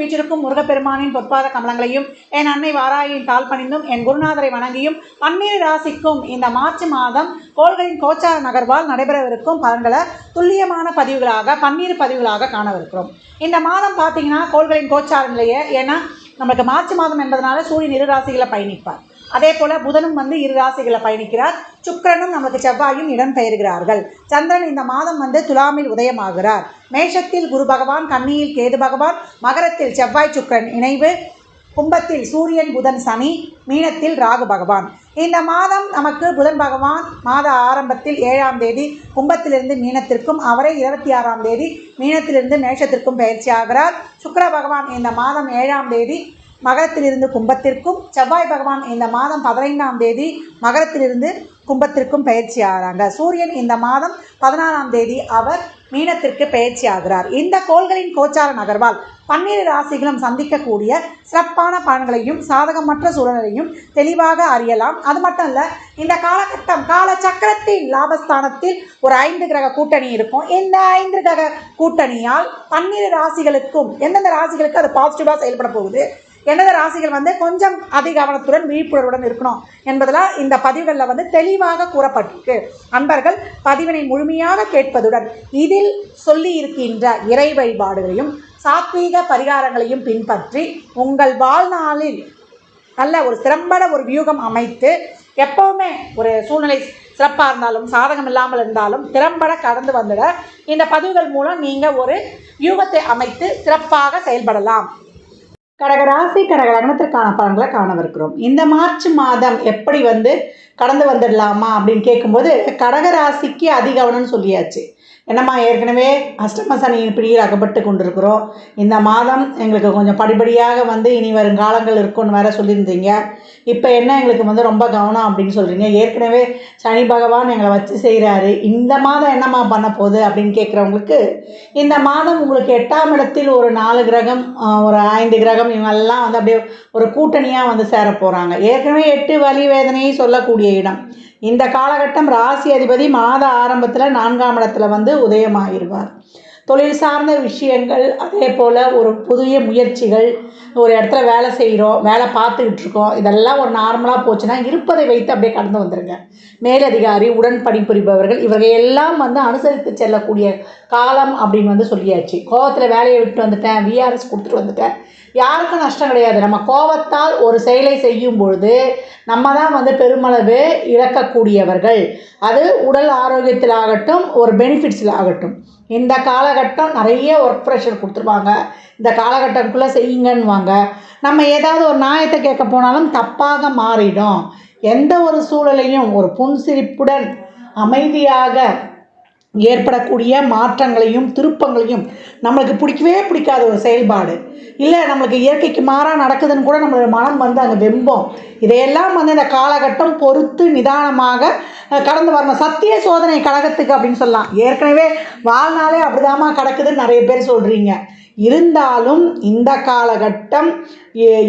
வீற்றிருக்கும் முருகப்பெருமானின் பொற்பாத கமலங்களையும் என் அன்னை வாராயின் தாழ் பணிந்தும் என் குருநாதரை வணங்கியும் பன்னீர் ராசிக்கும் இந்த மார்ச் மாதம் கோள்களின் கோச்சார நகர்வால் நடைபெறவிருக்கும் பலன்களை துல்லியமான பதிவுகளாக பன்னீர் பதிவுகளாக காணவிருக்கிறோம். இந்த மாதம் பார்த்தீங்கன்னா கோள்களின் கோச்சார நிலையை ஏன்னா நமக்கு மார்ச் மாதம் என்பதனால சூரியன் இரு ராசிகளை பயணிப்பார். அதே போல புதனும் வந்து இரு ராசிகளை பயணிக்கிறார். சுக்கிரனும் நமக்கு செவ்வாயும் இடம் பெயர்கிறார்கள் சந்திரன் இந்த மாதம் வந்து துலாமில் உதயமாகிறார். மேஷத்தில் குரு பகவான் கன்னியில் கேது பகவான் மகரத்தில் செவ்வாய் சுக்கிரன் இணைவு கும்பத்தில் சூரியன் புதன் சனி மீனத்தில் ராகு பகவான். இந்த மாதம் நமக்கு புதன் பகவான் மாத ஆரம்பத்தில் ஏழாம் தேதி கும்பத்திலிருந்து மீனத்திற்கும் அவரே இருபத்தி ஆறாம் தேதி மீனத்திலிருந்து மேஷத்திற்கும் பயிற்சி ஆகிறார். சுக்கர பகவான் இந்த மாதம் ஏழாம் தேதி மகரத்திலிருந்து கும்பத்திற்கும் செவ்வாய் பகவான் இந்த மாதம் பதினைந்தாம் தேதி மகரத்திலிருந்து கும்பத்திற்கும் பயிற்சி ஆகிறாங்க. சூரியன் இந்த மாதம் பதினாறாம் தேதி அவர் மீனத்திற்கு பயிற்சி ஆகிறார். இந்த கோள்களின் கோச்சார நகர்வால் பன்னிரு ராசிகளும் சந்திக்கக்கூடிய சிறப்பான பலன்களையும் சாதகமற்ற சூழலையும் தெளிவாக அறியலாம். அது மட்டும் இல்லை இந்த காலகட்டம் கால சக்கரத்தின் லாபஸ்தானத்தில் ஒரு ஐந்து கிரக கூட்டணி இருக்கும். இந்த ஐந்து கிரக கூட்டணியால் பன்னிரு ராசிகளுக்கும் எந்தெந்த ராசிகளுக்கு அது பாசிட்டிவாக செயல்பட போகுது? எனது ராசிகள் வந்து கொஞ்சம் அதிக கவனத்துடன் விழிப்புணர்வுடன் இருக்கணும் என்பதில் இந்த பதிவுகளில் வந்து தெளிவாக கூறப்பட்டிருக்கு. அன்பர்கள் பதிவினை முழுமையாக கேட்பதுடன் இதில் சொல்லி இருக்கின்ற இறை வழிபாடுகளையும் சாத்வீக பரிகாரங்களையும் பின்பற்றி உங்கள் வாழ்நாளில் நல்ல ஒரு சிறம்பட ஒரு வியூகம் அமைத்து எப்போவுமே ஒரு சூழ்நிலை சிறப்பாக இருந்தாலும் சாதகம் இல்லாமல் இருந்தாலும் திறம்பட கடந்து வந்துட இந்த பதிவுகள் மூலம் நீங்கள் ஒரு வியூகத்தை அமைத்து சிறப்பாக செயல்படலாம். கடகராசி கடக லக்னத்திற்கான பலன்களை காணவிருக்கிறோம். இந்த மார்ச் மாதம் எப்படி வந்து கடந்து வந்துடலாமா அப்படின்னு கேட்கும்போது கடகராசிக்கு அதிகவனம்னு சொல்லியாச்சு. என்னம்மா ஏற்கனவே அஷ்டம சனியின் பிடியில் அகப்பட்டு கொண்டிருக்கிறோம். இந்த மாதம் எங்களுக்கு கொஞ்சம் படிப்படியாக வந்து இனி வரும் காலங்கள் இருக்கும்னு வேற சொல்லியிருந்தீங்க. இப்போ என்ன எங்களுக்கு வந்து ரொம்ப கவனம் அப்படின்னு சொல்கிறீங்க ஏற்கனவே சனி பகவான் எங்களை வச்சு செய்கிறாரு இந்த மாதம் என்னம்மா பண்ண போகுது அப்படின்னு கேட்குறவங்களுக்கு இந்த மாதம் உங்களுக்கு எட்டாம் இடத்தில் ஒரு நாலு கிரகம் ஒரு ஐந்து கிரகம் இவங்கெல்லாம் வந்து அப்படியே ஒரு கூட்டணியாக வந்து சேர போகிறாங்க ஏற்கனவே எட்டு வலி வேதனையை சொல்லக்கூடிய இடம். இந்த காலகட்டம் ராசி அதிபதி மாத ஆரம்பத்தில் நான்காம் இடத்துல வந்து உதயமாகிடுவார் தொழில் சார்ந்த விஷயங்கள் அதே போல் ஒரு புதிய முயற்சிகள் ஒரு இடத்துல வேலை செய்கிறோம் வேலை பார்த்துக்கிட்டு இருக்கோம் இதெல்லாம் ஒரு நார்மலாக போச்சுன்னா இருப்பதை வைத்து அப்படியே கடந்து வந்துடுங்க மேலதிகாரி உடன் பணிபுரிபவர்கள் இவர்கள் எல்லாம் வந்து அனுசரித்து செல்லக்கூடிய காலம் அப்படின்னு வந்து சொல்லியாச்சு. கோவத்தில் வேலையை விட்டு வந்துட்டேன் விஆர்எஸ் கொடுத்துட்டு வந்துட்டேன். யாருக்கும் நஷ்டம் கிடையாது. நம்ம கோவத்தால் ஒரு செயலை செய்யும் பொழுது நம்ம தான் வந்து பெருமளவு இழக்கக்கூடியவர்கள். அது உடல் ஆரோக்கியத்தில் ஆகட்டும் ஒரு பெனிஃபிட்ஸில் ஆகட்டும் இந்த காலகட்டம் நிறைய ஒர்க் ப்ரெஷர் கொடுத்துருவாங்க. இந்த காலகட்டத்துக்குள்ளே செய்யுங்கன்னுவாங்க. நம்ம ஏதாவது ஒரு நியாயத்தை கேட்க போனாலும் தப்பாக மாறிடும். எந்த ஒரு சூழலையும் ஒரு புன்சிரிப்புடன் அமைதியாக ஏற்படக்கூடிய மாற்றங்களையும் திருப்பங்களையும் நம்மளுக்கு பிடிக்கவே பிடிக்காத ஒரு செயல்பாடு. இல்லை நம்மளுக்கு இயற்கைக்கு மாறாக நடக்குதுன்னு கூட நம்மளோட மனம் வந்து அங்கே வெம்போம். இதையெல்லாம் வந்து இந்த காலகட்டம் பொறுத்து நிதானமாக கடந்து வரணும். சத்திய சோதனை கழகத்துக்கு அப்படின்னு சொல்லலாம். ஏற்கனவே வாழ்நாளே அப்படிதாம்மா கிடக்குதுன்னு நிறைய பேர் சொல்கிறீங்க இருந்தாலும் இந்த காலகட்டம்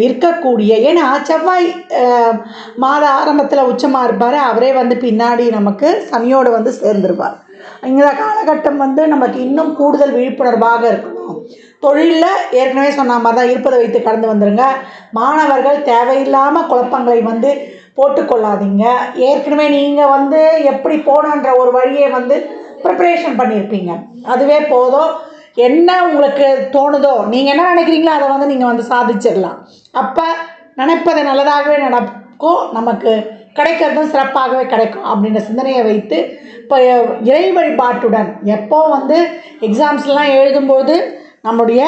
இருக்கக்கூடிய ஏன்னா செவ்வாய் மாத ஆரம்பத்தில் உச்சமாக இருப்பார். அவரே வந்து பின்னாடி நமக்கு சனியோடு வந்து சேர்ந்துருவார். இந்த காலகட்டம் வந்து நமக்கு இன்னும் கூடுதல் விழிப்புணர்வாக இருக்கணும். தொழிலில் ஏற்கனவே சொன்ன மாதிரி தான் இருப்பதை வைத்து கடந்து வந்துருங்க. மாணவர்கள் தேவையில்லாமல் குழப்பங்களை வந்து போட்டுக்கொள்ளாதீங்க. ஏற்கனவே நீங்கள் வந்து எப்படி போகணுன்ற ஒரு வழியை வந்து ப்ரிப்பரேஷன் பண்ணியிருப்பீங்க. அதுவே போதும். என்ன உங்களுக்கு தோணுதோ நீங்கள் என்ன நினைக்கிறீங்களோ அதை வந்து நீங்கள் வந்து சாதிச்சிடலாம். அப்போ நினைப்பதை நல்லதாகவே நடக்கும். நமக்கு கிடைக்கிறதும் சிறப்பாகவே கிடைக்கும் அப்படின்ற சிந்தனையை வைத்து இப்போ இறை வழிபாட்டுடன் எப்போ வந்து எக்ஸாம்ஸ்லாம் எழுதும்போது நம்முடைய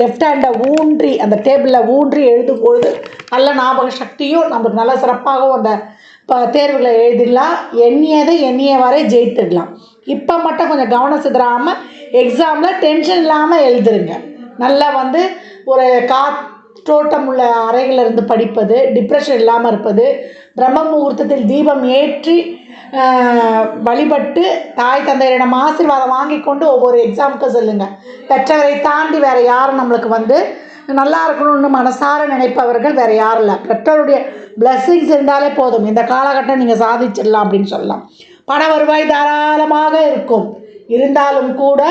லெஃப்ட் ஹேண்டை ஊன்றி அந்த டேபிளில் ஊன்றி எழுதும் பொழுது நல்ல ஞாபக சக்தியும் நமக்கு நல்ல சிறப்பாகவும் அந்த இப்போ தேர்வுகளை எழுதிடலாம். எண்ணியதை எண்ணிய வரை ஜெயித்துடலாம். இப்போ மட்டும் கொஞ்சம் கவனம் சிதறாமல் எக்ஸாமில் டென்ஷன் இல்லாமல் எழுதுருங்க. நல்லா வந்து ஒரு காற்றோட்டம் உள்ள அறைகளிலிருந்து படிப்பது டிப்ரெஷன் இல்லாமல் இருப்பது பிரம்ம முகூர்த்தத்தில் தீபம் ஏற்றி வழிபட்டு தாய் தந்தையரிடம் ஆசீர்வாதம் வாங்கி கொண்டு ஒவ்வொரு எக்ஸாமுக்கு செல்லுங்க. பெற்றவரை தாண்டி வேறு யாரும் நம்மளுக்கு வந்து நல்லா இருக்கணும்னு மனசார நினைப்பவர்கள் வேறு யாரும் இல்லை. பெற்றோருடைய blessings இருந்தாலே போதும். இந்த காலகட்டம் நீங்கள் சாதிச்சிடலாம் அப்படின்னு சொல்லலாம். பண வருவாய் தாராளமாக இருக்கும். இருந்தாலும் கூட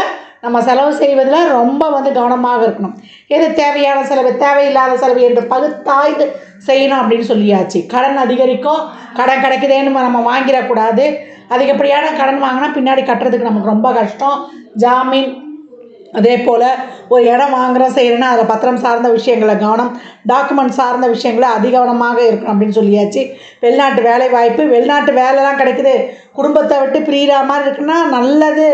நம்ம செலவு செய்வதில் ரொம்ப வந்து கவனமாக இருக்கணும். எது தேவையான செலவு? தேவையில்லாத செலவு என்று பகுத்தாய்ந்து செய்யணும் அப்படின்னு சொல்லியாச்சு. கடன் அதிகரிக்கும் கடன் கிடைக்குதேன்னு நம்ம வாங்கிடக்கூடாது. அதிகப்படியான கடன் வாங்கினா பின்னாடி கட்டுறதுக்கு நமக்கு ரொம்ப கஷ்டம். ஜாமீன் அதே போல் ஒரு இடம் வாங்குகிறோம் செய்கிறேன்னா அதில் பத்திரம் சார்ந்த விஷயங்களை கவனம் டாக்குமெண்ட் சார்ந்த விஷயங்களை அதிகவனமாக இருக்கணும் அப்படின்னு சொல்லியாச்சு. வெளிநாட்டு வேலை வாய்ப்பு வெளிநாட்டு வேலைலாம் கிடைக்குது. குடும்பத்தை விட்டு பிரியிற மாதிரி இருக்குன்னா நல்லது.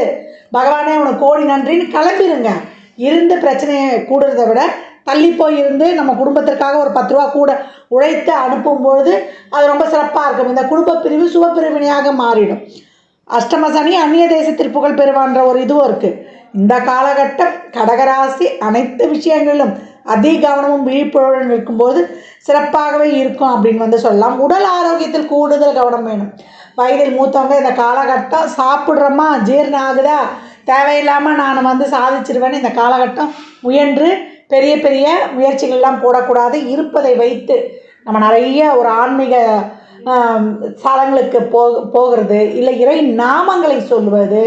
பகவானே உனக்கு கோடி நன்றின்னு கிளம்பிடுங்க இருந்து பிரச்சனையை கூடுறத விட தள்ளி போய் இருந்து நம்ம குடும்பத்திற்காக ஒரு பத்து ரூபா கூட உழைத்து அனுப்பும்பொழுது அது ரொம்ப சிறப்பாக இருக்கும். இந்த குடும்ப பிரிவு சுபப்பிரிவினையாக மாறிடும். அஷ்டம சனி அந்நிய தேசத்தில் புகழ் பெறுவான்ற ஒரு இதுவும் இருக்குது இந்த காலகட்டம் கடகராசி அனைத்து விஷயங்களிலும் அதிக கவனமும் விழிப்புணர்வுடன் இருக்கும்போது சிறப்பாகவே இருக்கும் அப்படின்னு வந்து சொல்லலாம். உடல் ஆரோக்கியத்தில் கூடுதல் கவனம் வேணும். வயதில் மூத்தவங்க இந்த காலகட்டம் சாப்பிட்றோமா ஜீரணம் ஆகுதா தேவையில்லாமல் நான் வந்து சாதிச்சிருவேன்னு இந்த காலகட்டம் முயன்று பெரிய பெரிய முயற்சிகள்லாம் போடக்கூடாது. இருப்பதை வைத்து நம்ம நிறைய ஒரு ஆன்மீக ஸ்தலங்களுக்கு போ போகிறது இல்லை இறை நாமங்களை சொல்வது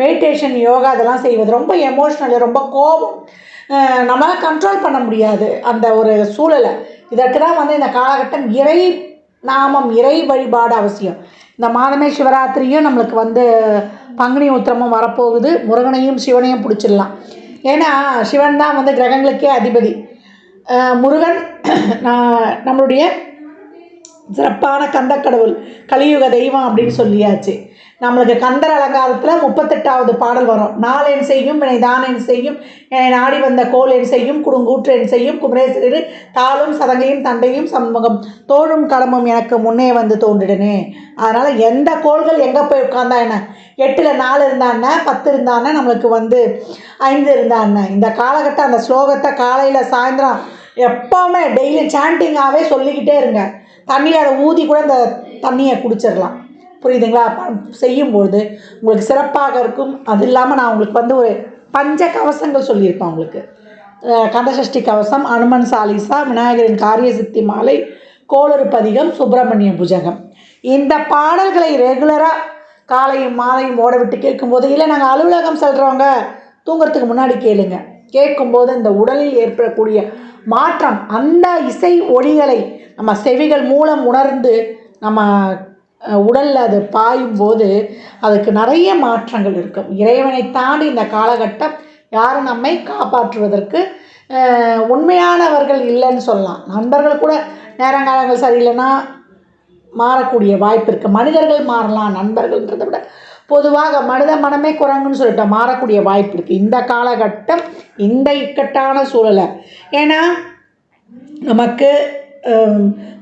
மெடிடேஷன் யோகா அதெல்லாம் செய்வது ரொம்ப எமோஷ்னல் ரொம்ப கோபம். நம்மளால் கண்ட்ரோல் பண்ண முடியாது அந்த ஒரு சூழலை. இதற்கு தான் வந்து இந்த காலகட்டம் இறை நாமம் இறை வழிபாடு அவசியம். இந்த மாதமே சிவராத்திரியும் நம்மளுக்கு வந்து பங்குனி உத்திரமும் வரப்போகுது. முருகனையும் சிவனையும் பிடிச்சிடலாம். ஏன்னா சிவன் தான் வந்து கிரகங்களுக்கே அதிபதி. முருகன் நம்மளுடைய சிறப்பான கந்தக்கடவுள் கலியுக தெய்வம் அப்படின்னு சொல்லியாச்சு. நம்மளுக்கு கந்தர் அலங்காரத்தில் முப்பத்தெட்டாவது பாடல் வரும். நாளேன் செய்யும் என்னை தானேன் செய்யும் என்னை நாடி வந்த கோலேன் செய்யும் குடுங்கூற்று என் செய்யும் குமரேசரு தாளும் சதங்கையும் தண்டையும் சண்முகம் தோழும் கடமும் எனக்கு முன்னே வந்து தோன்றிடுனே அதனால் எந்த கோள்கள் எங்கே போய் உட்காந்தா என்ன? எட்டில் நாலு இருந்தாண்ண பத்து இருந்தாண்ண நம்மளுக்கு வந்து ஐந்து இருந்தாண்ண இந்த காலகட்டம் அந்த ஸ்லோகத்தை காலையில் சாயந்தரம் எப்போவுமே டெய்லி சாண்டிங்காகவே சொல்லிக்கிட்டே இருங்க. தண்ணியில் அதை ஊதி கூட இந்த தண்ணியை குடிச்சிடலாம். புரியுதுங்களா? செய்யும்பொழுது உங்களுக்கு சிறப்பாக இருக்கும். அது இல்லாமல் நான் உங்களுக்கு வந்து ஒரு பஞ்ச கவசங்கள் சொல்லியிருப்பேன் உங்களுக்கு. கந்தசஷ்டி கவசம் அனுமன் சாலிசா விநாயகரின் காரிய சித்தி மாலை கோளறு பதிகம் சுப்பிரமணிய புஜகம். இந்த பாடல்களை ரெகுலராக காலையும் மாலையும் ஓட விட்டு கேட்கும்போது இல்லை நாங்கள் அலுவலகம் செல்கிறவங்க தூங்குறதுக்கு முன்னாடி கேளுங்க. கேட்கும்போது இந்த உடலில் ஏற்படக்கூடிய மாற்றம் அந்த இசை ஒளிகளை நம்ம செவிகள் மூலம் உணர்ந்து நம்ம உடலில் அது பாயும் போது அதுக்கு நிறைய மாற்றங்கள் இருக்கும். இறைவனை தாண்டி இந்த காலகட்டம் யாரும் நம்மை காப்பாற்றுவதற்கு உண்மையானவர்கள் இல்லைன்னு சொல்லலாம். நண்பர்கள் கூட நேரங்காலங்கள் சரியில்லைன்னா மாறக்கூடிய வாய்ப்பு இருக்குது மனிதர்கள் மாறலாம் நண்பர்கள்ன்றதை விட பொதுவாக மனித மனமே குரங்குன்னு சொல்லிட்டு மாறக்கூடிய வாய்ப்பு இருக்குது இந்த காலகட்டம் இந்த இக்கட்டான சூழலை. ஏன்னா நமக்கு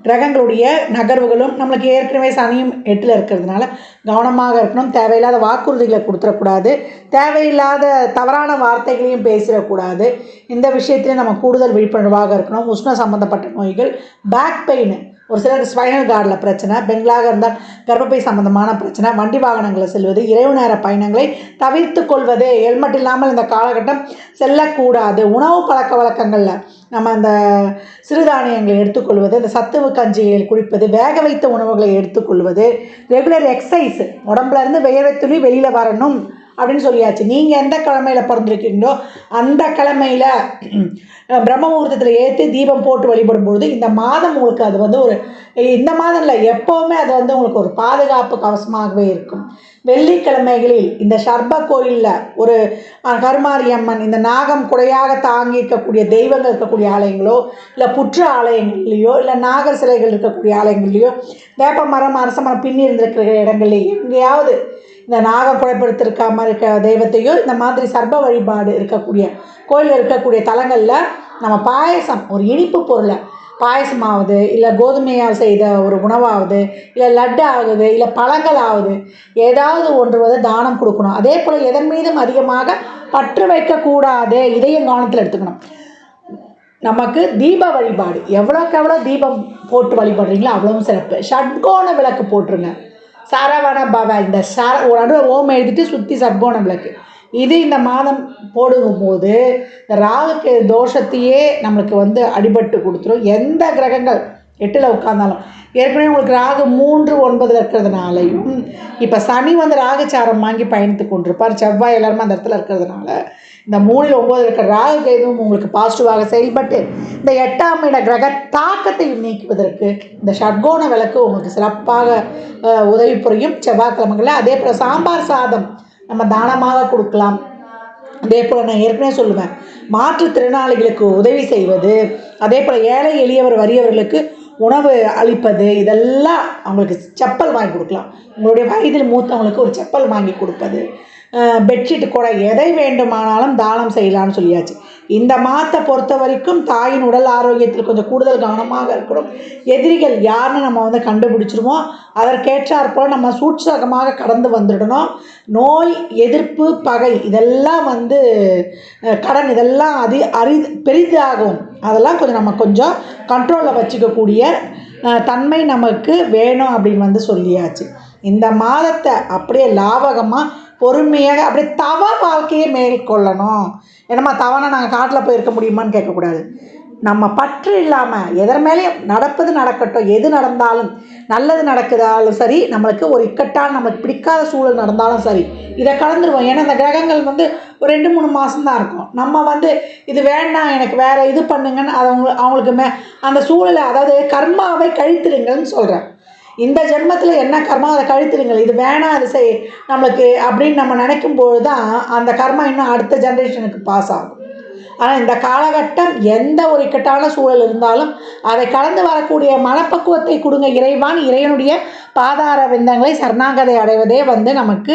கிரகங்களுடைய நகர்வுகளும் நம்மளுக்கு ஏற்கனவே சனியும் எட்டில் இருக்கிறதுனால கவனமாக இருக்கணும். தேவையில்லாத வாக்குறுதிகளை கொடுத்துடக்கூடாது தேவையில்லாத தவறான வார்த்தைகளையும் பேசிடக்கூடாது. இந்த விஷயத்துல நம்ம கூடுதல் விழிப்புணர்வாக இருக்கணும். உஷ்ண சம்மந்தப்பட்ட நோய்கள் பேக் பெயின் ஒரு சிலருக்கு ஸ்பைனல் கார்டில் பிரச்சனை பெண்களாக இருந்தால் கர்ப்பப்பை சம்பந்தமான பிரச்சனை வண்டி வாகனங்களில் செல்வது இரவு நேர பயணங்களை தவிர்த்து கொள்வது ஹெல்மெட் இல்லாமல் இந்த காலகட்டம் செல்லக்கூடாது. உணவு பழக்க வழக்கங்களில் நம்ம அந்த சிறுதானியங்களை எடுத்துக்கொள்வது இந்த சத்துவு கஞ்சிகளை குடிப்பது வேக வைத்த உணவுகளை எடுத்துக்கொள்வது ரெகுலர் எக்ஸசைஸ் உடம்புல இருந்து துணி வெளியில் வரணும். அப்படின்னு சொல்லியாச்சு. நீங்கள் எந்த கிழமையில் பிறந்திருக்கீங்களோ அந்த கிழமையில் பிரம்ம முகூர்த்தத்தில் ஏற்றி தீபம் போட்டு வழிபடும் பொழுது இந்த மாதம் உங்களுக்கு அது வந்து ஒரு இந்த மாதம் இல்லை எப்போவுமே அது வந்து உங்களுக்கு ஒரு பாதுகாப்பு கவசமாகவே இருக்கும். வெள்ளிக்கிழமைகளில் இந்த சர்ப கோயிலில் ஒரு கருமாரியம்மன் இந்த நாகம் குடையாக தாங்கி இருக்கக்கூடிய தெய்வங்கள் இருக்கக்கூடிய ஆலயங்களோ இல்லை புற்று ஆலயங்கள்லையோ இல்லை நாகர் சிலைகள் இருக்கக்கூடிய ஆலயங்கள்லையோ வேப்ப மரம் அரச மரம் பின்னி இருந்திருக்கிற இடங்கள்லையோ எங்கேயாவது இந்த நாக குழைப்படுத்திருக்காம இருக்க தெய்வத்தையும் இந்த மாதிரி சர்ப வழிபாடு இருக்கக்கூடிய கோயிலில் இருக்கக்கூடிய தலங்களில் நம்ம பாயசம் ஒரு இனிப்பு பொருளை பாயசமாவது இல்லை கோதுமையால் செய்த ஒரு உணவாகுது இல்லை லட்டு ஆகுது இல்லை பழங்கள் ஆகுது ஏதாவது ஒன்று வந்து தானம் கொடுக்கணும். அதே போல் எதன் மீதும் அதிகமாக பற்று வைக்கக்கூடாது. இதையும் கவனத்தில் எடுத்துக்கணும். நமக்கு தீப வழிபாடு. எவ்வளோக்கு எவ்வளோ தீபம் போட்டு வழிபடுறீங்களோ அவ்வளவும் சிறப்பு. ஷட்கோண விளக்கு போட்டுருங்க. சரவண பவ இந்த சர ஒரு நடுவில் ஓம் எழுதிட்டு சுற்றி சட்கோண விளக்கு. இது இந்த மாதம் போடும்போது இந்த ராகுக்கு தோஷத்தையே நம்மளுக்கு வந்து அடிபட்டு கொடுத்துரும். எந்த கிரகங்கள் எட்டில் உட்காந்தாலும் ஏற்கனவே உங்களுக்கு ராகு மூன்று ஒன்பதில் இருக்கிறதுனாலையும் இப்போ சனி வந்து ராகுச்சாரம் வாங்கி பயணித்து கொண்டிருப்பார். செவ்வாய் எல்லாருமே அந்த இடத்துல இருக்கிறதுனால. இந்த மூணில் ஒம்பது இருக்கிற ராகு கேதுவும் உங்களுக்கு பாசிட்டிவாக செயல்பட்டு இந்த எட்டாம் இட கிரக தாக்கத்தை நீக்குவதற்கு இந்த ஷட்கோண விளக்கு உங்களுக்கு சிறப்பாக உதவி புரியும். செவ்வாய்க்கிழமைகளில் அதே போல் சாம்பார் சாதம் நம்ம தானமாக கொடுக்கலாம். அதே போல் நான் ஏற்கனவே சொல்லுவேன் மாற்றுத்திறனாளிகளுக்கு உதவி செய்வது அதே போல் ஏழை எளியவர் வறியவர்களுக்கு உணவு அளிப்பது இதெல்லாம் அவங்களுக்கு செப்பல் வாங்கி கொடுக்கலாம். உங்களுடைய வயதில் மூத்தவங்களுக்கு ஒரு செப்பல் வாங்கி கொடுப்பது. பெட்ஷீட் கூட எதை வேண்டுமானாலும் தானம் செய்யலாம்னு சொல்லியாச்சு. இந்த மாதத்தை பொறுத்த வரைக்கும் தாயின் உடல் ஆரோக்கியத்தில் கொஞ்சம் கூடுதல் கவனமாக இருக்கணும். எதிரிகள் யாருன்னு நம்ம வந்து கண்டுபிடிச்சிருவோம். அதற்கேற்றாற் போல் நம்ம சூட்சகமாக கடந்து வந்துடணும். நோய் எதிர்ப்பு பகை இதெல்லாம் வந்து கடன் இதெல்லாம் அதி அரி பெரிதாகும். அதெல்லாம் கொஞ்சம் நம்ம கொஞ்சம் கண்ட்ரோலில் வச்சுக்கக்கூடிய தன்மை நமக்கு வேணும் அப்படின்னு வந்து சொல்லியாச்சு. இந்த மாதத்தை அப்படியே லாபகமாக பொறுமையாக அப்படியே தவ வாழ்க்கையை மேற்கொள்ளணும். என்னம்மா தவனை நாங்கள் காட்டில் போயிருக்க முடியுமான்னு கேட்கக்கூடாது. நம்ம பற்று இல்லாமல் எதர் மேலேயும் நடப்பது நடக்கட்டும் எது நடந்தாலும் நல்லது நடக்குதாலும் சரி நம்மளுக்கு ஒரு இக்கட்டான நமக்கு பிடிக்காத சூழல் நடந்தாலும் சரி இதை கலந்துருவோம். ஏன்னா இந்த கிரகங்கள் வந்து ஒரு ரெண்டு மூணு மாதம்தான் இருக்கும். நம்ம வந்து இது வேண்டாம் எனக்கு வேறு இது பண்ணுங்கன்னு அது அவங்க அவங்களுக்கு மே அந்த சூழலை அதாவது கர்மாவை கழித்திருங்கள்னு சொல்கிறேன் இந்த ஜென்மத்தில் என்ன கர்மா அதை கழித்திடுங்கள். இது வேணாம் அது செய். நம்மளுக்கு அப்படின்னு நம்ம நினைக்கும் பொழுது தான் அந்த கர்மா இன்னும் அடுத்த ஜென்ரேஷனுக்கு பாஸ் ஆகும். ஆனால் இந்த காலகட்டம் எந்த ஒரு இக்கட்டான சூழல் இருந்தாலும் அதை கடந்து வரக்கூடிய மனப்பக்குவத்தை கொடுங்க இறைவான். இறைவனுடைய பாதார விந்தங்களை சரணாகதை அடைவதே வந்து நமக்கு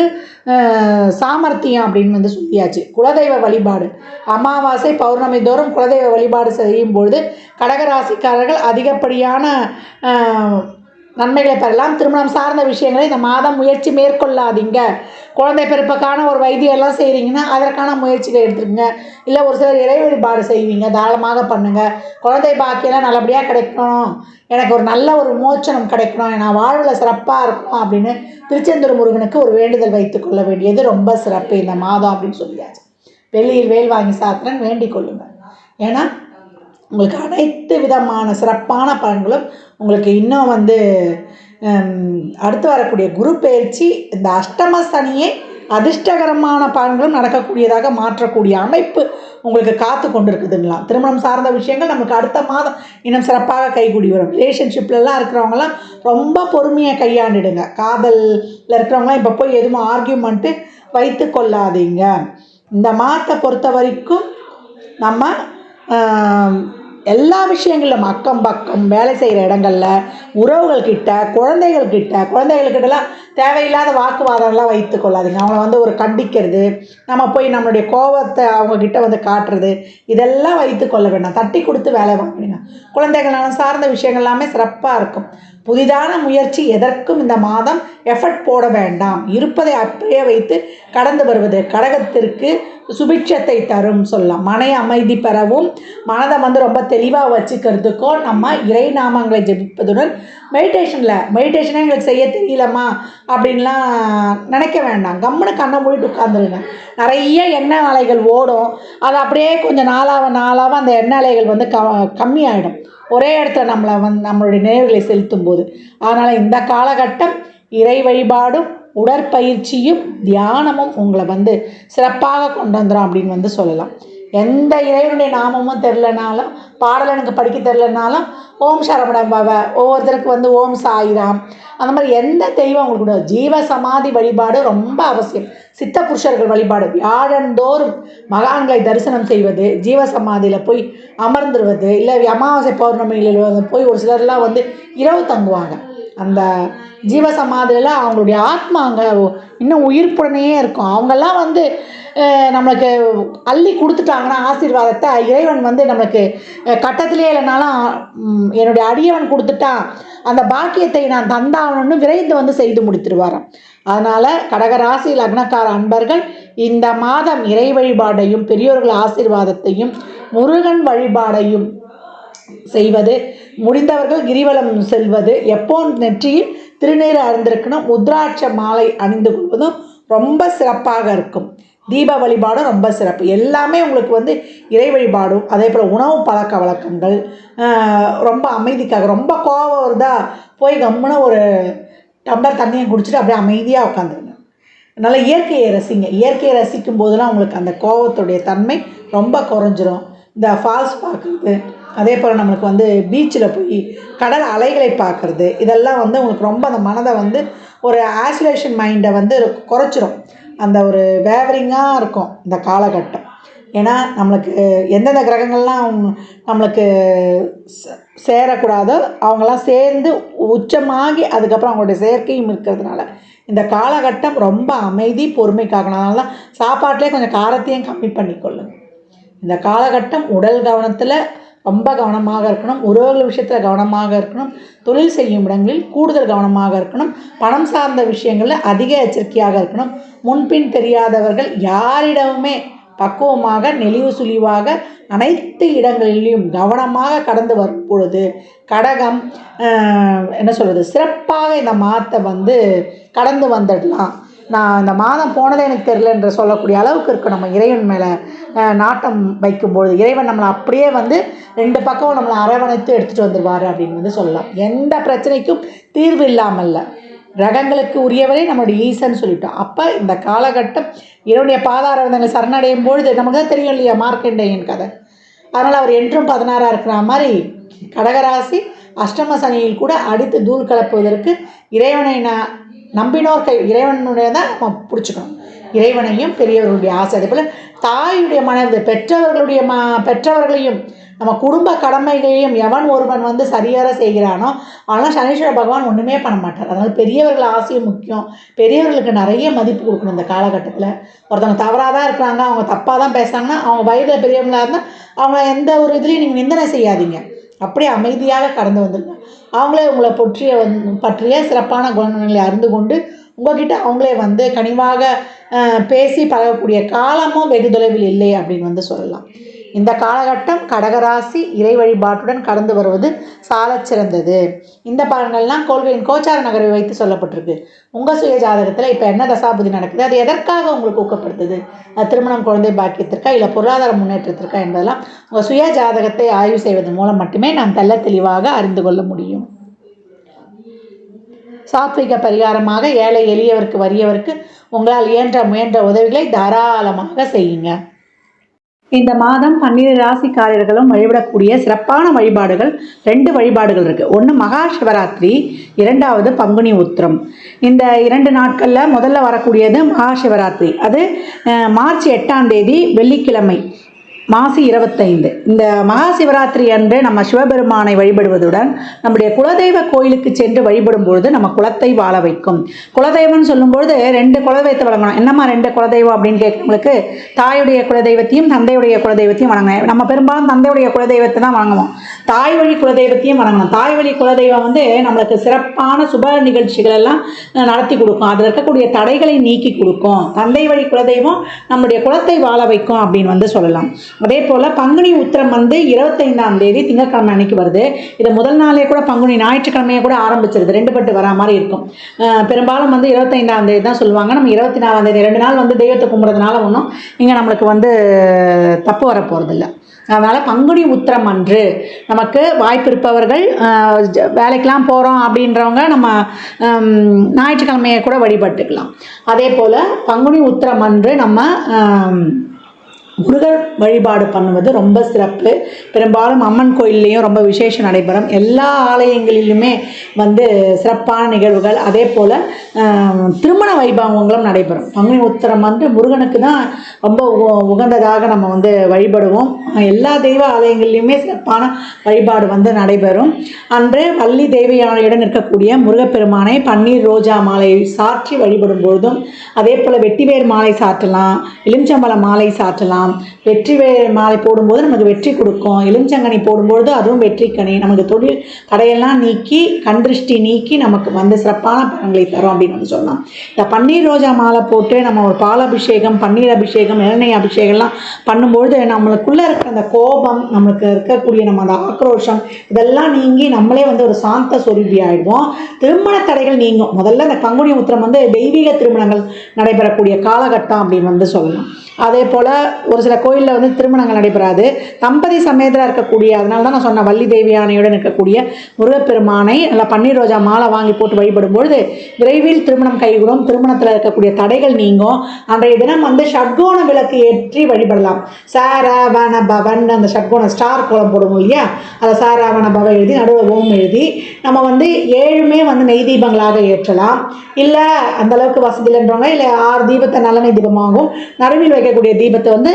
சாமர்த்தியம் அப்படின்னு வந்து சொல்லியாச்சு. குலதெய்வ வழிபாடு. அமாவாசை பௌர்ணமி தோறும் குலதெய்வ வழிபாடு செய்யும் பொழுது கடகராசிக்காரர்கள் அதிகப்படியான நன்மைகளை பெறலாம். திருமணம் சார்ந்த விஷயங்களை இந்த மாதம் முயற்சி மேற்கொள்ளாதீங்க. குழந்தை பிறப்புக்கான ஒரு வைத்தியம் எல்லாம் செய்கிறீங்கன்னா அதற்கான முயற்சிகளை எடுத்துருங்க இல்லை ஒரு சிலர் இறை வழிபாடு செய்வீங்க தாராளமாக பண்ணுங்கள் குழந்தை பாக்கியெல்லாம் நல்லபடியாக கிடைக்கணும். எனக்கு ஒரு நல்ல ஒரு மோச்சனம் கிடைக்கணும். நான் வாழ்வில் சிறப்பாக இருக்கணும் அப்படின்னு திருச்செந்தூர் முருகனுக்கு ஒரு வேண்டுதல் வைத்துக் கொள்ள வேண்டியது ரொம்ப சிறப்பு. இந்த மாதம் அப்படின்னு சொல்லியாச்சு. வெளியில் வேல் வாங்கி சாத்திரன் வேண்டிக் கொள்ளுங்கள். ஏன்னா உங்களுக்கு அனைத்து விதமான சிறப்பான பலன்களும் உங்களுக்கு இன்னும் வந்து அடுத்து வரக்கூடிய குரு பயிற்சி இந்த அஷ்டம சனியை அதிர்ஷ்டகரமான பலன்களும் நடக்கக்கூடியதாக மாற்றக்கூடிய அமைப்பு உங்களுக்கு காத்து கொண்டு திருமணம் சார்ந்த விஷயங்கள் நமக்கு அடுத்த மாதம் இன்னும் சிறப்பாக கைகூடி வரும். ரிலேஷன்ஷிப்லலாம் இருக்கிறவங்கலாம் ரொம்ப பொறுமையை கையாண்டுடுங்க. காதலில் இருக்கிறவங்களாம் இப்போ போய் எதுவும் ஆர்கியூமெண்ட்டு வைத்து கொள்ளாதீங்க. இந்த மாதத்தை பொறுத்த வரைக்கும் நம்ம எல்லா விஷயங்களிலும் அக்கம் பக்கம் வேலை செய்கிற இடங்களில் உறவுகள்கிட்ட குழந்தைகள்கிட்ட குழந்தைகள்கிட்டலாம் தேவையில்லாத வாக்குவாதம்லாம் வைத்து கொள்ளாதீங்க. அவங்கள வந்து ஒரு கண்டிக்கிறது நம்ம போய் நம்மளுடைய கோபத்தை அவங்கக்கிட்ட வந்து காட்டுறது இதெல்லாம் வைத்து கொள்ள வேண்டாம். தட்டி கொடுத்து வேலை வாங்கிடுங்க. குழந்தைகளான சார்ந்த விஷயங்கள் எல்லாமே சிறப்பாக இருக்கும். புதிதான முயற்சி எதற்கும் இந்த மாதம் எஃபர்ட் போட வேண்டாம். இருப்பதை அப்படியே வைத்து கடந்து வருவது கடகத்திற்கு சுபிட்சத்தை தரும் சொல்லலாம். மனை அமைதி பெறவும் மனதை வந்து ரொம்ப தெளிவாக வச்சுக்கிறதுக்கும் நம்ம இறை நாமங்களை ஜெபிப்பதுடன் மெடிடேஷனில் மெடிடேஷனே எங்களுக்கு செய்ய தெரியலம்மா அப்படின்லாம் நினைக்க வேண்டாம். கம்முன்னு கண்ணை மூடிட்டு உட்காந்துருங்க நிறைய எண்ணெய் அலைகள் ஓடும். அது அப்படியே கொஞ்சம் நாளாக நாளாக அந்த எண்ணெய் அலைகள் வந்து க கம்மியாயிடும். ஒரே இடத்துல நம்மளை வந்து நம்மளுடைய நினைவுகளை செலுத்தும் போது அதனால் இந்த காலகட்டம் இறை வழிபாடும் உடற்பயிற்சியும் தியானமும் உங்களை வந்து சிறப்பாக கொண்டு வந்துடும் அப்படின்னு வந்து சொல்லலாம். எந்த இறைவனுடைய நாமமும் தெரிலனாலும் பாடல் எனக்கு படிக்க தெரிலனாலும் ஓம் சரவண பவ ஒவ்வொருத்தருக்கு வந்து ஓம் சாயிராம். அந்த மாதிரி எந்த தெய்வம் உங்களுக்கு கூட ஜீவ சமாதி வழிபாடு ரொம்ப அவசியம். சித்த புருஷர்கள் வழிபாடு. வியாழந்தோறும் மகான்களை தரிசனம் செய்வது ஜீவ சமாதியில் போய் அமர்ந்துருவது இல்லை அமாவாசை பௌர்ணமியில் போய் ஒரு சிலர்லாம் வந்து இரவு தங்குவாங்க. அந்த ஜீவசமாதியில் அவங்களுடைய ஆத்மா அங்கே இன்னும் உயிர்ப்புடனேயே இருக்கும். அவங்கெல்லாம் வந்து நம்மளுக்கு அள்ளி கொடுத்துட்டாங்கன்னா ஆசீர்வாதத்தை இறைவன் வந்து நம்மளுக்கு கட்டத்திலே இல்லைனாலும் என்னுடைய அடியவன் கொடுத்துட்டான். அந்த பாக்கியத்தை நான் தந்தாவணும்னு விரைந்து வந்து செய்து முடித்துருவாராம். அதனால் கடகராசி லக்னக்கார அன்பர்கள் இந்த மாதம் இறை வழிபாடையும் பெரியோர்கள் ஆசீர்வாதத்தையும் முருகன் வழிபாடையும் செய்வது முடிந்தவர்கள் கிரிவலம் செல்வது எப்போ நெற்றியில் திருநீர் அருந்திருக்கணும் முத்ராட்ச மாலை அணிந்து கொள்வதும் ரொம்ப சிறப்பாக இருக்கும். தீப வழிபாடும் ரொம்ப சிறப்பு. எல்லாமே உங்களுக்கு வந்து இறை வழிபாடும் அதே போல் உணவு பழக்க வழக்கங்கள் ரொம்ப அமைதிக்காக ரொம்ப கோபம் வருதா போய் கம்முன்னு ஒரு டம்ளர் தண்ணியை குடிச்சிட்டு அப்படியே அமைதியாக உட்காந்துருங்க. அதனால் இயற்கையை ரசிங்க. இயற்கையை ரசிக்கும் போதெல்லாம் உங்களுக்கு அந்த கோபத்துடைய தன்மை ரொம்ப குறைஞ்சிரும். இந்த ஃபால்ஸ் பார்க்குறது அதே போல் நம்மளுக்கு வந்து பீச்சில் போய் கடல் அலைகளை பார்க்குறது இதெல்லாம் வந்து உங்களுக்கு ரொம்ப அந்த மனதை வந்து ஒரு ஆசிலேஷன் மைண்டை வந்து குறைச்சிரும். அந்த ஒரு வேவரிங்காக இருக்கும் இந்த காலகட்டம். ஏன்னா நம்மளுக்கு எந்தெந்த கிரகங்கள்லாம் நம்மளுக்கு சேரக்கூடாதோ அவங்கெல்லாம் சேர்ந்து உச்சமாகி அதுக்கப்புறம் அவங்களுடைய செயற்கையும் இருக்கிறதுனால இந்த காலகட்டம் ரொம்ப அமைதி பொறுமைக்காகனால தான் சாப்பாட்டிலே கொஞ்சம் காரத்தையும் கம்மி பண்ணிக்கொள்ளுங்க. இந்த காலகட்டம் உடல் கவனத்தில் ரொம்ப கவனமாக இருக்கணும் உறவுகள் விஷயத்தில் கவனமாக இருக்கணும் தொழில் செய்யும் இடங்களில் கூடுதல் கவனமாக இருக்கணும் பணம் சார்ந்த விஷயங்களில் அதிக எச்சரிக்கையாக இருக்கணும். முன்பின் தெரியாதவர்கள் யாரிடமுமே பக்குவமாக நெளிவு சுழிவாக அனைத்து இடங்களிலும் கவனமாக கடந்து வரும் பொழுது கடகம் என்ன சொல்கிறது சிறப்பாக இந்த மாதத்தை வந்து கடந்து வந்துடலாம். நான் இந்த மாதம் போனதே எனக்கு தெரில என்று சொல்லக்கூடிய அளவுக்கு இருக்கும் நம்ம இறைவன் மேலே நாட்டம் வைக்கும்பொழுது இறைவன் நம்மளை அப்படியே வந்து ரெண்டு பக்கம் நம்மளை அரவணைத்து எடுத்துகிட்டு வந்துடுவார் அப்படின்னு வந்து சொல்லலாம். எந்த பிரச்சனைக்கும் தீர்வு இல்லாமல்ல. ரகங்களுக்கு உரியவரே நம்மளுடைய ஈசன் சொல்லிட்டோம். அப்போ இந்த காலகட்டம் இறைவனுடைய பாதாரவந்தங்கள் சரணடையும் பொழுது நமக்கு தான் தெரியும் இல்லையா? மார்க்கண்டேயன் கதை. அதனால் அவர் என்றும் பதினாறாக இருக்கிற மாதிரி கடகராசி அஷ்டம சனியில் கூட அடித்து தூள் கலப்புவதற்கு இறைவனை நான் நம்பினோர் கை இறைவனுடைய தான் நம்ம பிடிச்சிக்கணும். இறைவனையும் பெரியவர்களுடைய ஆசை. அதே போல் தாயுடைய மனது பெற்றவர்களுடைய ம பெற்றவர்களையும் நம்ம குடும்ப கடமைகளையும் எவன் ஒருவன் வந்து சரியாக செய்கிறானோ ஆனால் சனீஸ்வர பகவான் ஒன்றுமே பண்ண மாட்டார். அதனால் பெரியவர்கள் ஆசையும் முக்கியம். பெரியவர்களுக்கு நிறைய மதிப்பு கொடுக்கணும் இந்த காலகட்டத்தில். ஒருத்தவங்க தவறாக தான் இருக்கிறாங்க அவங்க தப்பாக தான் பேசுகிறாங்கன்னா அவங்க வயதில் பெரியவங்களாக இருந்தால் அவங்க எந்த ஒரு இதுலேயும் நீங்கள் நிந்தனை செய்யாதீங்க. அப்படியே அமைதியாக கடந்து வந்துருங்க. அவங்களே உங்களை பற்றிய வந் பற்றிய சிறப்பான குணங்களை அறிந்து கொண்டு உங்ககிட்ட அவங்களே வந்து கனிவாக பேசி பழகக்கூடிய காலமும் வெகு தொலைவில் இல்லை அப்படின்னு வந்து சொல்லலாம். இந்த காலகட்டம் கடகராசி இறை வழிபாட்டுடன் கடந்து வருவது சாலச் சிறந்தது. இந்த பலன்கள்லாம் கோள்களின் கோச்சார நகரை வைத்து சொல்லப்பட்டிருக்கு. உங்கள் சுய ஜாதகத்தில் இப்போ என்ன தசாபுதி நடக்குது? அது எதற்காக உங்களுக்கு ஊக்கப்படுத்துது? அது திருமணம் குழந்தை பாக்கியத்திற்கா இல்லை பொருளாதார முன்னேற்றத்திற்கா என்பதெல்லாம் உங்கள் சுய ஜாதகத்தை ஆய்வு செய்வதன் மூலம் மட்டுமே நாம் தெல்ல தெளிவாக அறிந்து கொள்ள முடியும். சாத்விக பரிகாரமாக ஏழை எளியவருக்கு வறியவருக்கு உங்களால் இயன்ற முயன்ற உதவிகளை தாராளமாக செய்யுங்க. இந்த மாதம் பன்னிரு ராசிக்காரர்களும் வழிபடக்கூடிய சிறப்பான வழிபாடுகள் ரெண்டு வழிபாடுகள் இருக்குது ஒன்று மகா சிவராத்திரி இரண்டாவது பங்குனி உத்திரம். இந்த இரண்டு நாட்களில் முதல்ல வரக்கூடியது மகா சிவராத்திரி அது மார்ச் எட்டாம் தேதி வெள்ளிக்கிழமை. மாசி இருபத்தைந்து. இந்த மகா சிவராத்திரி அன்று நம்ம சிவபெருமானை வழிபடுவதுடன் நம்முடைய குலதெய்வ கோயிலுக்கு சென்று வழிபடும் பொழுது நம்ம குலத்தை வாழ வைக்கும். குலதெய்வம்னு சொல்லும்பொழுது ரெண்டு குலதெய்வத்தை வழங்கணும். என்னம்மா ரெண்டு குலதெய்வம் அப்படின்னு கேட்குறவங்களுக்கு தாயுடைய குலதெய்வத்தையும் தந்தையுடைய குலதெய்வத்தையும் வணங்கணும் நம்ம பெரும்பாலும் தந்தையுடைய குலதெய்வத்தை தான் வணங்குவோம் தாய் வழி குலதெய்வத்தையும் வணங்கணும் தாய் வழி குலதெய்வம் வந்து நம்மளுக்கு சிறப்பான சுப நிகழ்ச்சிகள் எல்லாம் நடத்தி கொடுக்கும். அதில் இருக்கக்கூடிய தடைகளை நீக்கி கொடுக்கும். தந்தை வழி குலதெய்வம் நம்முடைய குலத்தை வாழ வைக்கும் அப்படின்னு வந்து சொல்லலாம். அதே போல் பங்குனி உத்திரம் வந்து இருபத்தைந்தாம் தேதி திங்கட்கிழமை அன்னைக்கு வருது. இதை முதல் நாளே கூட பங்குனி ஞாயிற்றுக்கிழமையே கூட ஆரம்பிச்சிருது. ரெண்டு பட்டு வரா மாதிரி இருக்கும். பெரும்பாலும் வந்து இருபத்தைந்தாம் தேதி தான் சொல்லுவாங்க. நம்ம இருபத்தி நாலாம் தேதி ரெண்டு நாள் வந்து தெய்வத்தை கும்பிட்றதுனால ஒன்றும் இங்கே நம்மளுக்கு வந்து தப்பு வர போகிறதில்ல அதனால் பங்குனி உத்திரம் அன்று நமக்கு வாய்ப்பு இருப்பவர்கள் வேலைக்கெலாம் போகிறோம் அப்படின்றவங்க நம்ம ஞாயிற்றுக்கிழமையை கூட வழிபட்டுக்கலாம். அதே போல் பங்குனி உத்திரம் அன்று நம்ம முருகன் முருகர் வழிபாடு பண்ணுவது ரொம்ப சிறப்பு. பெரும்பாலும் அம்மன் கோயில்லையும் ரொம்ப விசேஷம் நடைபெறும். எல்லா ஆலயங்களிலுமே வந்து சிறப்பான நிகழ்வுகள். அதே போல் திருமண வைபவங்களும் நடைபெறும். பங்குனி உத்திரம் வந்து முருகனுக்கு தான் ரொம்ப உ- உகந்ததாக நம்ம வந்து வழிபடுவோம். எல்லா தெய்வ ஆலயங்கள்லையுமே சிறப்பான வழிபாடு வந்து நடைபெறும். அன்று வள்ளி தேவியானையுடன் இருக்கக்கூடிய முருகப்பெருமானை பன்னீர் ரோஜா மாலை சாற்றி வழிபடும் பொழுதும் அதே போல் வெட்டிவேர் மாலை சாற்றலாம் எலுமிச்சம்பழ மாலை சாற்றலாம் போடலாம் வெற்றி வே- மாலை போடும்போது நமக்கு வெற்றி கொடுக்கும். எலுமிச்சங்கனி போடும்பொழுது அதுவும் வெற்றிக்கனி நமக்கு தொழில் தடையெல்லாம் நீக்கி கண்திருஷ்டி நீக்கி நமக்கு வந்து சிறப்பான பலன்களை தரும் அப்படின்னு வந்து சொல்லலாம் இந்த பன்னீர் ரோஜா மாலை போட்டு நம்ம ஒரு பால் அபிஷேகம் பன்னீர் அபிஷேகம் இளநீர் அபிஷேகம்லாம் பண்ணும்பொழுது நம்மளுக்குள்ளே இருக்கிற அந்த கோபம் நம்மளுக்கு இருக்கக்கூடிய நம்ம அந்த ஆக்ரோஷம் இதெல்லாம் நீங்கி நம்மளே வந்து ஒரு சாந்த சொருபி ஆகிடுவோம் திருமண தடைகள் நீங்கும். முதல்ல இந்த பங்குனி உத்திரம் வந்து தெய்வீக திருமணங்கள் நடைபெறக்கூடிய காலகட்டம் அப்படின்னு வந்து சொல்லலாம். அதே போல் ஒரு சில கோயிலில் வந்து திருமணங்கள் நடைபெறாது. தம்பதி சமேதராக இருக்கக்கூடிய அதனால தான் நான் சொன்ன வள்ளி தேவி யானையுடன் இருக்கக்கூடிய முருகப்பெருமானை நல்லா பன்னீர் ரோஜா மாலை வாங்கி போட்டு வழிபடும் பொழுது விரைவில் திருமணம் கைகூடும். திருமணத்தில் இருக்கக்கூடிய தடைகள் நீங்கும். அன்றைய தினம் வந்து ஷட்கோண விளக்கு ஏற்றி வழிபடலாம். சாரவன பவன் அந்த ஷட்கோண ஸ்டார் கோலம் போடுவோம் இல்லையா? அதை சாரவன பவ எழுதி நடுவ ஓம் எழுதி நம்ம வந்து ஏழுமே வந்து நெய் தீபங்களாக ஏற்றலாம். இல்லை அந்தளவுக்கு வசதி இல்லைன்றவங்க இல்லை ஆறு தீபத்தை நல்லெண்ணெய் தீபமாகும் நடுவில் வைக்கக்கூடிய தீபத்தை வந்து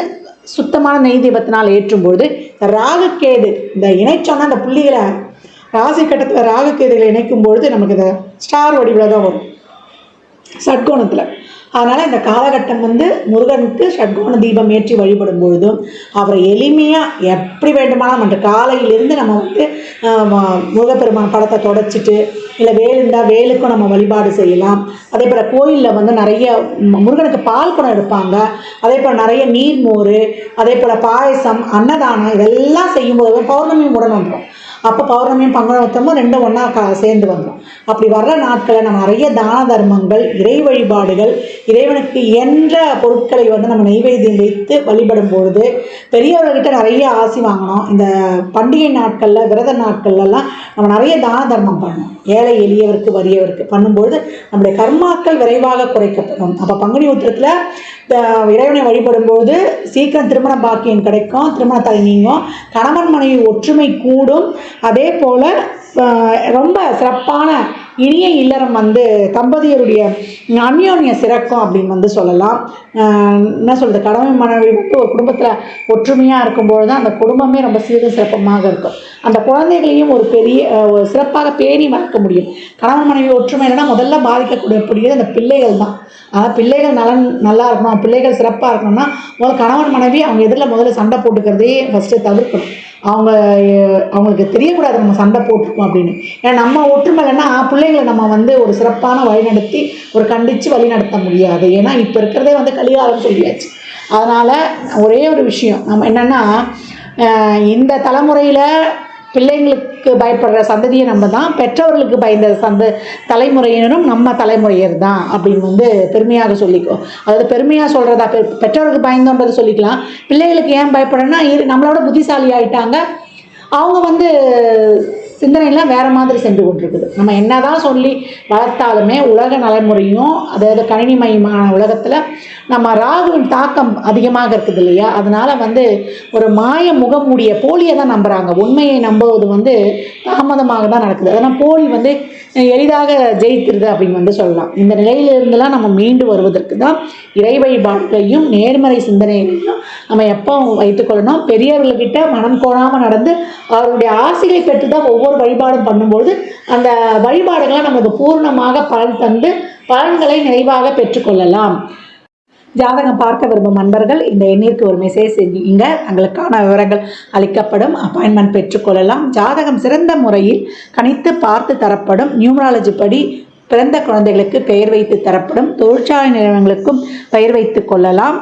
சுத்தமான நெய் தீபத்தினால் ஏற்றும்பொழுது இந்த ராகுக்கேது இந்த இணைச்சோன்னா அந்த புள்ளிகளை ராசி கட்டத்தில் ராகுக்கேதுகளை இணைக்கும் பொழுது நமக்கு இந்த ஸ்டார் வடிவில் தான் வரும். சட்கோணத்தில். அதனால் இந்த காலகட்டம் வந்து முருகனுக்கு ஷட்கோண தீபம் ஏற்றி வழிபடும் பொழுதும் அவரை எளிமையாக எப்படி வேண்டுமானாலும் அன்று காலையிலிருந்து நம்ம வந்து முருகப்பெருமான் படத்தை தொடச்சிட்டு இல்லை வேல் இருந்தால் வேலுக்கும் நம்ம வழிபாடு செய்யலாம். அதே போல் கோயிலில் வந்து நிறைய முருகனுக்கு பால் குடம் எடுப்பாங்க. அதே போல் நிறைய நீர்மோர் அதே போல் பாயசம் அன்னதானம் இதெல்லாம் செய்யும்போது பௌர்ணமி உடன் வந்துடும் அப்போ பௌர்ணமியும் பங்குனத்தமும் ரெண்டும் ஒன்றா கா சேர்ந்து வந்துடும் அப்படி வர்ற நாட்களில் நம்ம நிறைய தான தர்மங்கள் இறை வழிபாடுகள் இறைவனுக்கு என்ற பொருட்களை வந்து நம்ம நெய்வேத்தியம் வைத்து வழிபடும் பொழுது பெரியவர்கிட்ட நிறைய ஆசி வாங்கணும் இந்த பண்டிகை நாட்களில் விரத நாட்கள்லாம் நம்ம நிறைய தான தர்மம் பண்ணணும் ஏழை எளியவருக்கு வறியவருக்கு பண்ணும்பொழுது நம்முடைய கர்மாக்கள் விரைவாக குறைக்கப்படும். அப்போ பங்குனி உத்திரத்தில் இறைவனை வழிபடும்போது சீக்கிரம் திருமண பாக்கியம் கிடைக்கும் திருமண தலை நீங்கும் கணவன் மனைவி ஒற்றுமை கூடும் அதே போல் ரொம்ப சிறப்பான இனிய இல்லறம் வந்து தம்பதியருடைய அந்யோன்ய சிறக்கும் அப்படின்னு வந்து சொல்லலாம். என்ன சொல்கிறது கணவன் மனைவி வந்து ஒரு குடும்பத்தில் ஒற்றுமையாக இருக்கும்பொழுது தான் அந்த குடும்பமே ரொம்ப சீரும் சிறப்பமாக இருக்கும். அந்த குழந்தைகளையும் ஒரு பெரிய ஒரு சிறப்பாக பேணி வளர்க்க முடியும். கணவன் மனைவி ஒற்றுமை இல்லைன்னா முதல்ல பாதிக்கக்கூடியக்கூடியது அந்த பிள்ளைகள் தான். அதாவது பிள்ளைகள் நலன் நல்லா இருக்கணும் பிள்ளைகள் சிறப்பாக இருக்கணும்னா முதல் கணவன் மனைவி அவங்க எதிரில் முதல்ல சண்டை போட்டுக்கிறதே ஃபஸ்ட்டு தவிர்க்கணும். அவங்க அவங்களுக்கு தெரியக்கூடாது நம்ம சண்டை போட்டிருக்கோம் அப்படின்னு. ஏன்னா நம்ம ஒற்றுமை இல்லைன்னா பிள்ளைங்களை நம்ம வந்து ஒரு சிறப்பான வழிநடத்தி ஒரு கண்டித்து வழி நடத்த முடியாது. ஏன்னா இப்போ இருக்கிறதே வந்து கலிகாலம் சொல்லியாச்சு. அதனால் ஒரே ஒரு விஷயம். நம்ம என்னென்னா இந்த தலைமுறையில் பிள்ளைங்களுக்கு பயப்படுற சந்ததியை நம்ம தான் பெற்றோர்களுக்கு பயந்த சந்த தலைமுறையினரும் நம்ம தலைமுறையர் தான் அப்படின்னு வந்து பெருமையாக சொல்லிக்கோ. அதாவது பெருமையாக சொல்கிறதா பெ பெற்றவர்களுக்கு பயந்தோன்றது சொல்லிக்கலாம். பிள்ளைகளுக்கு ஏன் பயப்படுறேன்னா இரு நம்மளோட புத்திசாலி ஆயிட்டாங்க அவங்க வந்து சிந்தனைலாம் வேறு மாதிரி சென்று கொண்டிருக்குது. நம்ம என்னதான் சொல்லி வளர்த்தாலுமே உலக நடைமுறையும் அதாவது கணினிமயமான உலகத்தில் நம்ம ராகுவின் தாக்கம் அதிகமாக இருக்குது இல்லையா? அதனால் வந்து ஒரு மாய முகமுடைய போலியை தான் நம்புகிறாங்க உண்மையை நம்புவது வந்து தாமதமாக தான் நடக்குது. அதனால் போலி வந்து எளிதாக ஜெயிக்கிறது அப்படின்னு வந்து சொல்லலாம். இந்த நிலையிலிருந்துலாம் நம்ம மீண்டு வருவதற்கு தான் இறை வழிபாட்டையும் நேர்மறை சிந்தனைகளையும் நம்ம எப்போ வைத்துக்கொள்ளணும் பெரியவர்கள்கிட்ட மனம் கோணாமல் நடந்து அவருடைய ஆசைகளை பெற்று தான் ஒவ்வொரு வழிபாடும் பண்ணும்பொழுது அந்த வழிபாடுகளாக நமக்கு பூர்ணமாக பலன் தந்து பலன்களை நிறைவாக பெற்றுக்கொள்ளலாம். ஜாதகம் பார்க்க விரும்பும் நண்பர்கள் இந்த எண்ணிற்கு ஒரு மெசேஜ் செய்யுங்க தங்களுக்கான விவரங்கள் அளிக்கப்படும் அப்பாயின்மெண்ட் பெற்றுக்கொள்ளலாம். ஜாதகம் சிறந்த முறையில் கணித்து பார்த்து தரப்படும் நியூமராலஜி படி பிறந்த குழந்தைகளுக்கு பெயர் வைத்து தரப்படும் தொழிற்சாலை நிறுவனங்களுக்கும் பெயர் வைத்து கொள்ளலாம்.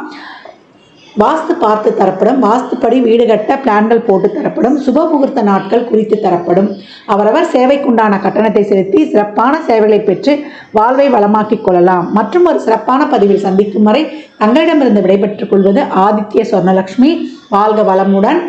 வாஸ்து பார்த்து தரப்படும். வாஸ்துப்படி வீடு கட்ட பிளான்கள் போட்டு தரப்படும். சுப முகூர்த்த நாட்கள் குறித்து தரப்படும். அவரவர் சேவைக்குண்டான கட்டணத்தை செலுத்தி சிறப்பான சேவைகளை பெற்று வாழ்வை வளமாக்கிக் கொள்ளலாம். மற்றும் ஒரு சிறப்பான பதிவில் சந்திக்கும் வரை தங்களிடமிருந்து விடைபெற்றுக் கொள்வது ஆதித்ய சொர்ணலக்ஷ்மி. வாழ்க வளமுடன்.